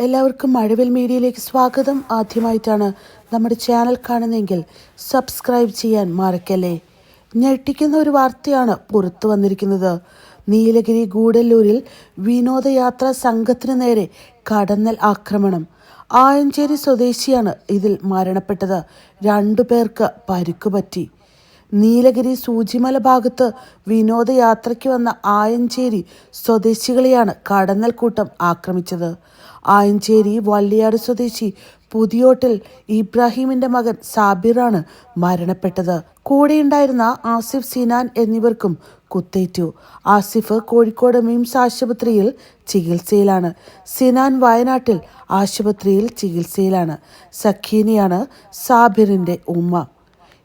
എല്ലാവർക്കും മഴവിൽ മീഡിയയിലേക്ക് സ്വാഗതം. ആദ്യമായിട്ടാണ് നമ്മുടെ ചാനൽ കാണുന്നതെങ്കിൽ സബ്സ്ക്രൈബ് ചെയ്യാൻ മറക്കല്ലേ. ഞെട്ടിക്കുന്ന ഒരു വാർത്തയാണ് പുറത്തു വന്നിരിക്കുന്നത്. നീലഗിരി ഗൂഡല്ലൂരിൽ വിനോദയാത്രാ സംഘത്തിനു നേരെ കടന്നൽ ആക്രമണം. ആയഞ്ചേരി സ്വദേശിയാണ് ഇതിൽ മരണപ്പെട്ടത്. രണ്ടു പേർക്ക് പരുക്കുപറ്റി. നീലഗിരി സൂചിമല ഭാഗത്ത് വിനോദയാത്രയ്ക്ക് വന്ന ആയഞ്ചേരി സ്വദേശികളെയാണ് കടന്നൽക്കൂട്ടം ആക്രമിച്ചത്. ആയഞ്ചേരി വള്ളിയാട് സ്വദേശി പുതിയോട്ടിൽ ഇബ്രാഹിമിന്റെ മകൻ സാബിറാണ് മരണപ്പെട്ടത്. കൂടെയുണ്ടായിരുന്ന ആസിഫ് സിനാൻ എന്നിവർക്കും കുത്തേറ്റു. ആസിഫ് കോഴിക്കോട് മിംസ് ആശുപത്രിയിൽ ചികിത്സയിലാണ്. സിനാൻ വയനാട്ടിൽ ആശുപത്രിയിൽ ചികിത്സയിലാണ്. സഖീനയാണ് സാബിറിന്റെ ഉമ്മ.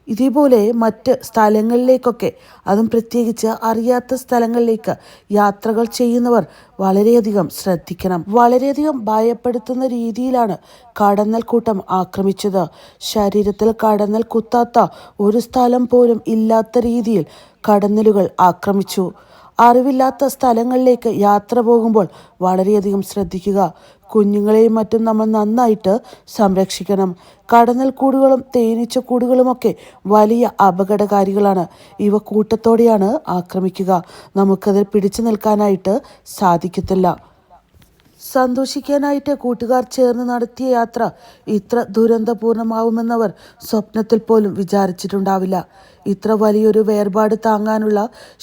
ഇതേപോലെ മറ്റ് സ്ഥലങ്ങളിലേക്കൊക്കെ അതും പ്രത്യേകിച്ച് അറിയാത്ത സ്ഥലങ്ങളിലേക്ക് യാത്രകൾ ചെയ്യുന്നവർ വളരെയധികം ശ്രദ്ധിക്കണം. വളരെയധികം ഭയപ്പെടുത്തുന്ന രീതിയിലാണ് കടന്നൽ കൂട്ടം ആക്രമിച്ചത്. ശരീരത്തിൽ കടന്നൽ കുത്താത്ത ഒരു സ്ഥലം പോലും ഇല്ലാത്ത രീതിയിൽ കടന്നലുകൾ ആക്രമിച്ചു. അറിവില്ലാത്ത സ്ഥലങ്ങളിലേക്ക് യാത്ര പോകുമ്പോൾ വളരെയധികം ശ്രദ്ധിക്കുക. കുഞ്ഞുങ്ങളെയും മറ്റും നമ്മൾ നന്നായിട്ട് സംരക്ഷിക്കണം. കടന്നൽ കൂടുകളും തേനീച്ച കൂടുകളുമൊക്കെ വലിയ അപകടകാരികളാണ്. ഇവ കൂട്ടത്തോടെയാണ് ആക്രമിക്കുക. നമുക്കതിൽ പിടിച്ചു നിൽക്കാനായിട്ട് സാധിക്കത്തില്ല. സന്തോഷിക്കാനായിട്ട് കൂട്ടുകാർ ചേർന്ന് നടത്തിയ യാത്ര ഇത്ര ദുരന്തപൂർണമാവുമെന്നവർ സ്വപ്നത്തിൽ പോലും വിചാരിച്ചിട്ടുണ്ടാവില്ല. ഇത്ര വലിയൊരു വേർപാട് താങ്ങാനുള്ള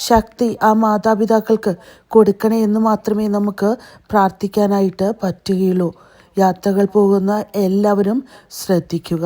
ശക്തി ആ മാതാപിതാക്കൾക്ക് കൊടുക്കണേ എന്ന് മാത്രമേ നമുക്ക് പ്രാർത്ഥിക്കാനായിട്ട് പറ്റുകയുള്ളൂ. യാത്രകൾ പോകുന്ന എല്ലാവരും ശ്രദ്ധിക്കുക.